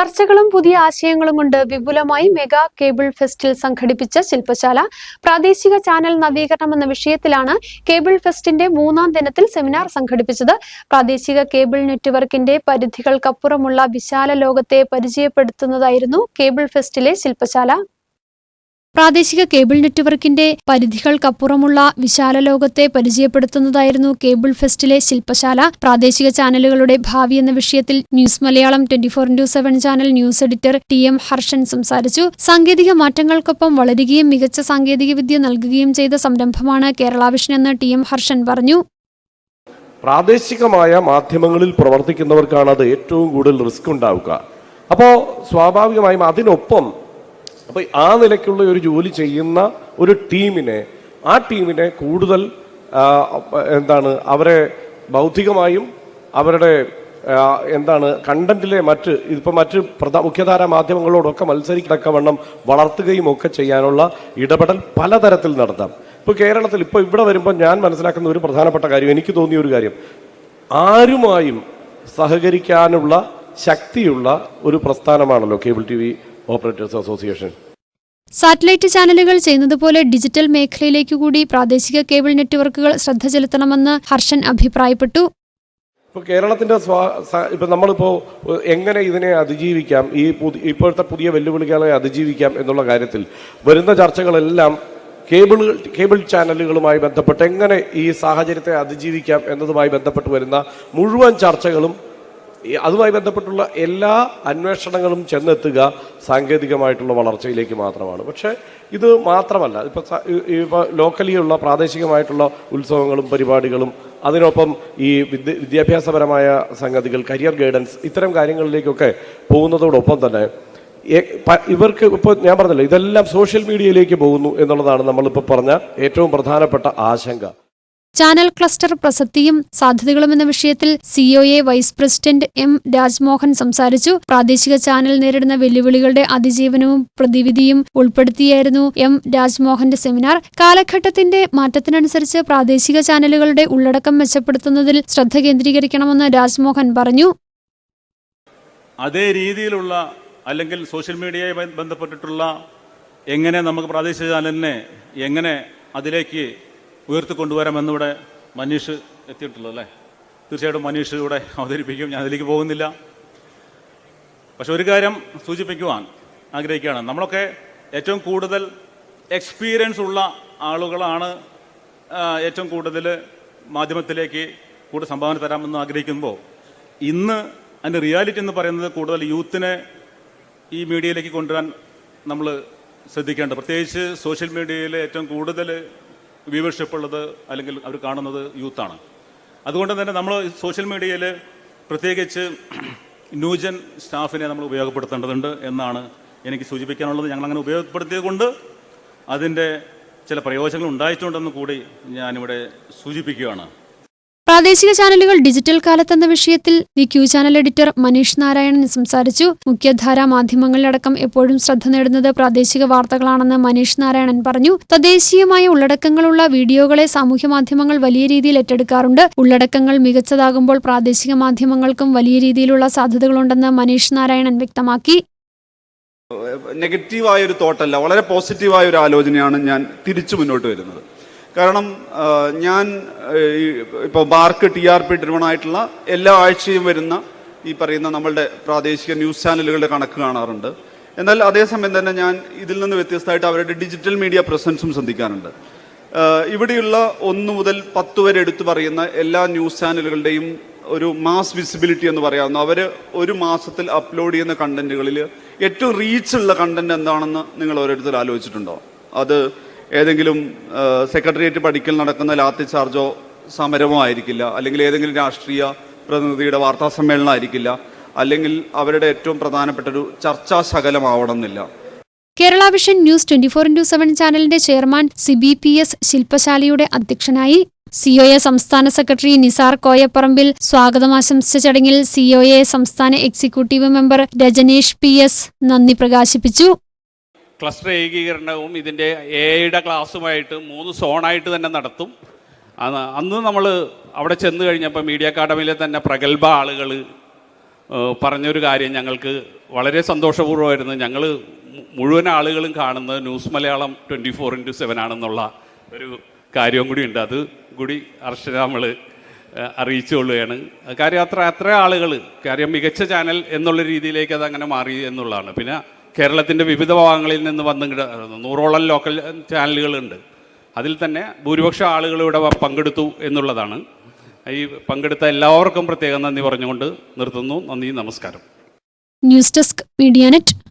ചർച്ചകളും പുതിയ ആശയങ്ങളും കൊണ്ട് വിപുലമായി മെഗാ കേബിൾ ഫെസ്റ്റിൽ സംഘടിപ്പിച്ച ശില്പശാല പ്രാദേശിക ചാനൽ നവീകരണം എന്ന വിഷയത്തിലാണ് കേബിൾ ഫെസ്റ്റിന്റെ മൂന്നാം ദിനത്തിൽ സെമിനാർ സംഘടിപ്പിച്ചത്. പ്രാദേശിക കേബിൾ നെറ്റ്വർക്കിന്റെ പരിധികൾക്കപ്പുറമുള്ള വിശാല ലോകത്തെ പരിചയപ്പെടുത്തുന്നതായിരുന്നു കേബിൾ ഫെസ്റ്റിലെ ശില്പശാല. പ്രാദേശിക കേബിൾ നെറ്റ്വർക്കിന്റെ പരിധികൾക്കപ്പുറമുള്ള വിശാല ലോകത്തെ പരിചയപ്പെടുത്തുന്നതായിരുന്നു കേബിൾ ഫെസ്റ്റിലെ ശില്പശാല. പ്രാദേശിക ചാനലുകളുടെ ഭാവി എന്ന വിഷയത്തിൽ news Malayalam twenty four into seven channel news editor T M Harshan സംസാരിച്ചു. സാങ്കേതിക മാറ്റങ്ങൾക്കൊപ്പം വളരുകയും മികച്ച സാങ്കേതികവിദ്യ നൽകുകയും ചെയ്ത സംരംഭമാണ് കേരള വിഷൻ എന്ന് ടി എം ഹർഷൻ പറഞ്ഞു. പ്രാദേശികമായ മാധ്യമങ്ങളിൽ പ്രവർത്തിക്കുന്നവർക്കാണ് അത് ഏറ്റവും കൂടുതൽ റിസ്ക് ഉണ്ടാവുക. അപ്പോൾ സ്വാഭാവികമായും അതിനൊപ്പം അപ്പോൾ ആ നിലയ്ക്കുള്ള ഒരു ജോലി ചെയ്യുന്ന ഒരു ടീമിനെ ആ ടീമിനെ കൂടുതൽ എന്താണ് അവരെ ബൗദ്ധികമായും അവരുടെ എന്താണ് കണ്ടന്റിലെ മറ്റ് ഇതിപ്പോൾ മറ്റ് പ്രധാ മുഖ്യധാര മാധ്യമങ്ങളോടൊക്കെ മത്സരിക്കത്തക്കവണ്ണം വളർത്തുകയും ഒക്കെ ചെയ്യാനുള്ള ഇടപെടൽ പലതരത്തിൽ നടത്താം. ഇപ്പോൾ കേരളത്തിൽ ഇപ്പോൾ ഇവിടെ വരുമ്പോൾ ഞാൻ മനസ്സിലാക്കുന്ന ഒരു പ്രധാനപ്പെട്ട കാര്യം എനിക്ക് തോന്നിയ ഒരു കാര്യം. ആരുമായും സഹകരിക്കാനുള്ള ശക്തിയുള്ള ഒരു പ്രസ്ഥാനമാണല്ലോ cable T V operators association. Satellite ചാനലുകൾ ചെയ്യുന്നതുപോലെ ഡിജിറ്റൽ മേഖലയിലേക്ക് കൂടി പ്രാദേശിക കേബിൾ നെറ്റ്വർക്കുകൾ ശ്രദ്ധ ചെലുത്തണമെന്ന് ഹർഷൻ അഭിപ്രായപ്പെട്ടു. ഇപ്പോൾ കേരളത്തിന്റെ സ്വാ ഇപ്പം നമ്മളിപ്പോൾ എങ്ങനെ ഇതിനെ അതിജീവിക്കാം? ഈ പുതിയ ഇപ്പോഴത്തെ പുതിയ വെല്ലുവിളികളെ അതിജീവിക്കാം എന്നുള്ള കാര്യത്തിൽ വരുന്ന ചർച്ചകളെല്ലാം കേബിൾ കേബിൾ ചാനലുകളുമായി ബന്ധപ്പെട്ട് എങ്ങനെ ഈ സാഹചര്യത്തെ അതിജീവിക്കാം എന്നതുമായി ബന്ധപ്പെട്ട് വരുന്ന മുഴുവൻ ചർച്ചകളും അതുമായി ബന്ധപ്പെട്ടുള്ള എല്ലാ അന്വേഷണങ്ങളും ചെന്നെത്തുക സാങ്കേതികമായിട്ടുള്ള വളർച്ചയിലേക്ക് മാത്രമാണ്. പക്ഷേ ഇത് മാത്രമല്ല. ഇപ്പം ഇപ്പോൾ ലോക്കലിയുള്ള പ്രാദേശികമായിട്ടുള്ള ഉത്സവങ്ങളും പരിപാടികളും അതിനൊപ്പം ഈ വിദ്യ വിദ്യാഭ്യാസപരമായ സംഗതികൾ കരിയർ ഗൈഡൻസ് ഇത്തരം കാര്യങ്ങളിലേക്കൊക്കെ പോകുന്നതോടൊപ്പം തന്നെ ഇവർക്ക് ഇപ്പോൾ ഞാൻ പറഞ്ഞല്ലോ ഇതെല്ലാം സോഷ്യൽ മീഡിയയിലേക്ക് പോകുന്നു എന്നുള്ളതാണ് നമ്മളിപ്പോൾ പറഞ്ഞ ഏറ്റവും പ്രധാനപ്പെട്ട ആശങ്ക. ചാനൽ ക്ലസ്റ്റർ പ്രസക്തിയും സാധ്യതകളും എന്ന വിഷയത്തിൽ COA vice president M Rajmohan സംസാരിച്ചു. പ്രാദേശിക ചാനൽ നേരിടുന്ന വെല്ലുവിളികളുടെ അതിജീവനവും പ്രതിവിധിയും ഉൾപ്പെടുത്തിയായിരുന്നു എം രാജ്മോഹന്റെ സെമിനാർ. കാലഘട്ടത്തിന്റെ മാറ്റത്തിനനുസരിച്ച് പ്രാദേശിക ചാനലുകളുടെ ഉള്ളടക്കം മെച്ചപ്പെടുത്തുന്നതിൽ ശ്രദ്ധ കേന്ദ്രീകരിക്കണമെന്ന് രാജ്മോഹൻ പറഞ്ഞു. അതേ രീതിയിലുള്ള അല്ലെങ്കിൽ സോഷ്യൽ മീഡിയയെ ബന്ധപ്പെട്ടിട്ടുള്ള എങ്ങനെ നമുക്ക് പ്രാദേശിക ചാനലിനെ എങ്ങനെ അതിലേക്ക് ഉയർത്തിക്കൊണ്ടുവരാം എന്നിവിടെ മനീഷ് എത്തിയിട്ടുള്ളത് അല്ലേ? തീർച്ചയായിട്ടും മനീഷ് ഇവിടെ അവതരിപ്പിക്കും. ഞാൻ അതിലേക്ക് പോകുന്നില്ല. പക്ഷെ ഒരു കാര്യം സൂചിപ്പിക്കുവാൻ ആഗ്രഹിക്കുകയാണ്. നമ്മളൊക്കെ ഏറ്റവും കൂടുതൽ എക്സ്പീരിയൻസ് ഉള്ള ആളുകളാണ് ഏറ്റവും കൂടുതൽ മാധ്യമത്തിലേക്ക് കൂടുതൽ സംഭാവന തരാമെന്ന് ആഗ്രഹിക്കുമ്പോൾ ഇന്ന് അതിന്റെ റിയാലിറ്റി എന്ന് പറയുന്നത് കൂടുതൽ യൂത്തിനെ ഈ മീഡിയയിലേക്ക് കൊണ്ടുവരാൻ നമ്മൾ ശ്രദ്ധിക്കേണ്ടത്. പ്രത്യേകിച്ച് സോഷ്യൽ മീഡിയയിൽ ഏറ്റവും കൂടുതൽ വ്യൂവർഷിപ്പ് ഉള്ളത് അല്ലെങ്കിൽ അവർ കാണുന്നത് യൂത്താണ്. അതുകൊണ്ട് തന്നെ നമ്മൾ സോഷ്യൽ മീഡിയയിൽ പ്രത്യേകിച്ച് ന്യൂജൻ സ്റ്റാഫിനെ നമ്മൾ ഉപയോഗപ്പെടുത്തേണ്ടതുണ്ട് എന്നാണ് എനിക്ക് സൂചിപ്പിക്കാനുള്ളത്. ഞങ്ങൾ അങ്ങനെ ഉപയോഗപ്പെടുത്തിയതുകൊണ്ട് അതിന്റെ ചില പ്രയോജനങ്ങൾ ഉണ്ടായിട്ടുണ്ടെന്ന് കൂടി ഞാനിവിടെ സൂചിപ്പിക്കുകയാണ്. പ്രാദേശിക ചാനലുകൾ ഡിജിറ്റൽ കാലത്തെന്ന വിഷയത്തിൽ the Q channel editor Manish Narayanan സംസാരിച്ചു. മുഖ്യധാരാ മാധ്യമങ്ങളിലടക്കം എപ്പോഴും ശ്രദ്ധ നേടുന്നത് പ്രാദേശിക വാർത്തകളാണെന്ന് മനീഷ് നാരായണൻ പറഞ്ഞു. തദ്ദേശീയമായ ഉള്ളടക്കങ്ങളുള്ള വീഡിയോകളെ സാമൂഹ്യ മാധ്യമങ്ങൾ വലിയ രീതിയിൽ ഏറ്റെടുക്കാറുണ്ട്. ഉള്ളടക്കങ്ങൾ മികച്ചതാകുമ്പോൾ പ്രാദേശിക മാധ്യമങ്ങൾക്കും വലിയ രീതിയിലുള്ള സാധ്യതകളുണ്ടെന്ന് മനീഷ് നാരായണൻ വ്യക്തമാക്കി. നെഗറ്റീവായ ഒരു തോട്ടല്ല വളരെ പോസിറ്റീവായ ഒരു ആലോചനയാണ് ഞാൻ തിരിച്ചു മുന്നോട്ട് വരുന്നത്. കാരണം ഞാൻ ഇപ്പോൾ BARC T R P driven ആയിട്ടുള്ള എല്ലാ ആഴ്ചയും വരുന്ന ഈ പറയുന്ന നമ്മളുടെ പ്രാദേശിക ന്യൂസ് ചാനലുകളുടെ കണക്ക് കാണാറുണ്ട്. എന്നാൽ അതേസമയം തന്നെ ഞാൻ ഇതിൽ നിന്ന് വ്യത്യസ്തമായിട്ട് അവരുടെ ഡിജിറ്റൽ മീഡിയ പ്രസൻസും ശ്രദ്ധിക്കാറുണ്ട്. ഇവിടെയുള്ള ഒന്ന് മുതൽ പത്ത് വരെ എടുത്തു പറയുന്ന എല്ലാ ന്യൂസ് ചാനലുകളുടെയും ഒരു മാസ് വിസിബിലിറ്റി എന്ന് പറയാവുന്ന അവർ ഒരു മാസത്തിൽ അപ്ലോഡ് ചെയ്യുന്ന കണ്ടന്റുകളിൽ ഏറ്റവും റീച്ചുള്ള കണ്ടന്റ് എന്താണെന്ന് നിങ്ങൾ ഓരോരുത്തർ ആലോചിച്ചിട്ടുണ്ടോ? അത് ഏതെങ്കിലും സെക്രട്ടേറിയറ്റ് പഠിക്കൽ നടക്കുന്ന ലാത്തി ചാർജോ സമരമോ ആയിരിക്കില്ല അല്ലെങ്കിൽ ഏതെങ്കിലും രാഷ്ട്രീയ പ്രതിനിധിയുടെ വാർത്താ സമ്മേളനം ആയിരിക്കില്ല അല്ലെങ്കിൽ അവരുടെ ഏറ്റവും പ്രധാനപ്പെട്ട ഒരു ചർച്ചാ ശകലമാവണം എന്നില്ല Kerala vision news twenty four into seven ചാനലിന്റെ chairman C B P S ശില്പശാലയുടെ അധ്യക്ഷനായി സി ഒ എ സംസ്ഥാന സെക്രട്ടറി നിസാർ കോയപ്പറമ്പിൽ സ്വാഗതം ആശംസിച്ച ചടങ്ങിൽ സി ഒ എ സംസ്ഥാന executive member Rajanesh P S നന്ദി പ്രകാശിപ്പിച്ചു. ക്ലസ്റ്റർ ഏകീകരണവും ഇതിന്റെ എയുടെ ക്ലാസ്സുമായിട്ട് മൂന്ന് സോണായിട്ട് തന്നെ നടത്തും. അന്ന് നമ്മൾ അവിടെ ചെന്ന് കഴിഞ്ഞപ്പോൾ മീഡിയ അക്കാഡമിയിലെ തന്നെ പ്രഗത്ഭ ആളുകൾ പറഞ്ഞൊരു കാര്യം ഞങ്ങൾക്ക് വളരെ സന്തോഷപൂർവമായിരുന്നു. ഞങ്ങൾ മുഴുവൻ ആളുകളും കാണുന്നത് news Malayalam twenty four into seven ആണെന്നുള്ള ഒരു കാര്യവും കൂടി ഉണ്ട്. അത് കൂടി അർച്ചന നമ്മൾ അറിയിച്ചുകൊള്ളുകയാണ്. കാര്യം അത്ര അത്ര ആളുകൾ കാര്യം മികച്ച ചാനൽ എന്നുള്ള രീതിയിലേക്ക് അത് അങ്ങനെ മാറി എന്നുള്ളതാണ്. പിന്നെ കേരളത്തിന്റെ വിവിധ ഭാഗങ്ങളിൽ നിന്ന് വന്ന് നൂറോളം ലോക്കൽ ചാനലുകളുണ്ട് അതിൽ തന്നെ ഭൂരിപക്ഷം ആളുകൾ ഇവിടെ പങ്കെടുത്തു എന്നുള്ളതാണ്. ഈ പങ്കെടുത്ത എല്ലാവർക്കും പ്രത്യേകം നന്ദി പറഞ്ഞുകൊണ്ട് നിർത്തുന്നു. നന്ദി നമസ്കാരം. News desk media net.